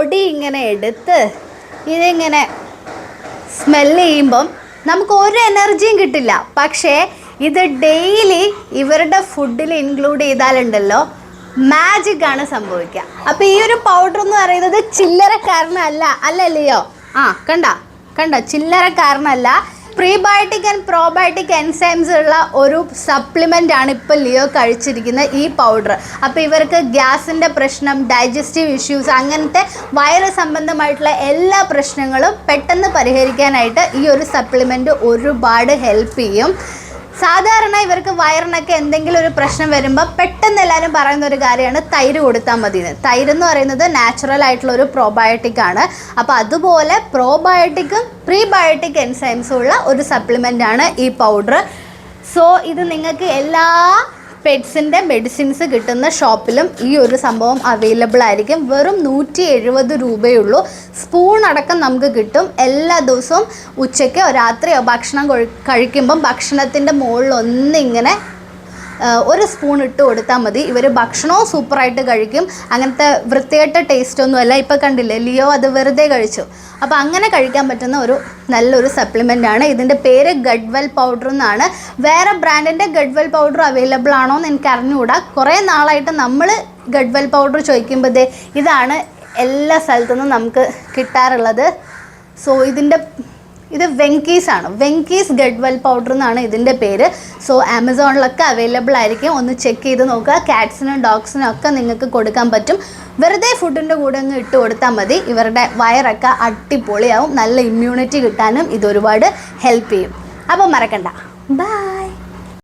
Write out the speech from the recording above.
പൊടി ഇങ്ങനെ എടുത്ത് ഇതിങ്ങനെ സ്മെല്ല് ചെയ്യുമ്പം നമുക്ക് ഒരു എനർജിയും കിട്ടില്ല. പക്ഷേ ഇത് ഡെയിലി ഇവരുടെ ഫുഡിൽ ഇൻക്ലൂഡ് ചെയ്താലുണ്ടല്ലോ മാജിക് ആണ് സംഭവിക്കുക. അപ്പോൾ ഈ ഒരു പൗഡർ എന്ന് പറയുന്നത് ചില്ലറക്കാരനല്ല അല്ലല്ലയോ? ലിയോ ആ കണ്ട കണ്ട ചില്ലറക്കാരനല്ല പ്രീബയോട്ടിക് ആൻഡ് പ്രോബയോട്ടിക് എൻസൈംസ് ഉള്ള ഒരു സപ്ലിമെന്റ് ആണ് ഇപ്പോൾ ലിയോ കഴിച്ചിരിക്കുന്ന ഈ പൗഡർ അപ്പോൾ ഇവർക്ക് ഗ്യാസിന്റെ പ്രശ്നം ഡൈജസ്റ്റീവ് ഇഷ്യൂസ് അങ്ങനത്തെ വയറ് സംബന്ധമായിട്ടുള്ള എല്ലാ പ്രശ്നങ്ങളും പെട്ടെന്ന് പരിഹരിക്കാനായിട്ട് ഈ ഒരു സപ്ലിമെന്റ് ഒരുപാട് ഹെൽപ്പ് ചെയ്യും. സാധാരണ ഇവർക്ക് വയറിനൊക്കെ എന്തെങ്കിലും ഒരു പ്രശ്നം വരുമ്പോൾ പെട്ടെന്ന് എല്ലാവരും പറയുന്ന ഒരു കാര്യമാണ് തൈര് കൊടുത്താൽ മതി തൈര് എന്ന് പറയുന്നത് നാച്ചുറൽ ആയിട്ടുള്ള ഒരു പ്രോബയോട്ടിക് ആണ്. അപ്പോൾ അതുപോലെ പ്രോബയോട്ടിക്കും പ്രീബയോട്ടിക് എൻസൈംസും ഉള്ള ഒരു സപ്ലിമെന്റ് ആണ് ഈ പൗഡർ സോ ഇത് നിങ്ങൾക്ക് എല്ലാ പെറ്റ്സിന്റെ മെഡിസിൻസ് കിട്ടുന്ന ഷോപ്പിലും ഈ ഒരു സംഭവം അവൈലബിൾ ആയിരിക്കും. വെറും നൂറ്റി എഴുപത് രൂപയുള്ളൂ. സ്പൂൺ അടക്കം നമുക്ക് കിട്ടും. എല്ലാ ദിവസവും ഉച്ചയ്ക്കോ രാത്രിയോ ഭക്ഷണം കൊഴ- കഴിക്കുമ്പം ഭക്ഷണത്തിന്റെ ആ, ഒരു സ്പൂൺ ഇട്ട് കൊടുത്താൽ മതി. ഇവർ ഭക്ഷണവും സൂപ്പറായിട്ട് കഴിക്കും. അങ്ങനത്തെ വൃത്തികെട്ട ടേസ്റ്റ് ഒന്നുമല്ല കണ്ടില്ലേ ലിയോ അത് വെറുതെ കഴിച്ചു. അപ്പോൾ അങ്ങനെ കഴിക്കാൻ പറ്റുന്ന ഒരു നല്ലൊരു സപ്ലിമെന്റ് ആണ്. ഇതിന്റെ പേര് ഗഡ്വെൽ പൗഡർ എന്നാണ്. വേറെ ബ്രാൻഡിന്റെ ഗഡ്വെൽ പൗഡർ അവൈലബിൾ ആണോ എന്ന് എനിക്ക് അറിഞ്ഞുകൂടാ കുറേ നാളായിട്ട് നമ്മൾ ഗഡ്വെൽ പൗഡർ ചോദിക്കുമ്പോഴത്തേ ഇതാണ് എല്ലാ സ്ഥലത്തുനിന്നും നമുക്ക് കിട്ടാറുള്ളത്. സോ ഇതിന്റെ ഇത് വെങ്കീസ് ആണ്. വെങ്കീസ് ഗഡ്വെൽ പൗഡർ എന്നാണ് ഇതിന്റെ പേര്. സോ ആമസോണിലൊക്കെ അവൈലബിൾ ആയിരിക്കും. ഒന്ന് ചെക്ക് ചെയ്ത് നോക്കുക. കാറ്റ്സിനും ഡോഗ്സിനും ഒക്കെ നിങ്ങൾക്ക് കൊടുക്കാൻ പറ്റും. വെറുതെ ഫുഡിന്റെ കൂടെ ഒന്ന് ഇട്ട് കൊടുത്താൽ മതി. ഇവരുടെ വയറൊക്കെ അടിപൊളിയാവും. നല്ല ഇമ്മ്യൂണിറ്റി കിട്ടാനും ഇത് ഒരുപാട് ഹെൽപ്പ് ചെയ്യും. അപ്പോൾ മറക്കണ്ട. ബൈ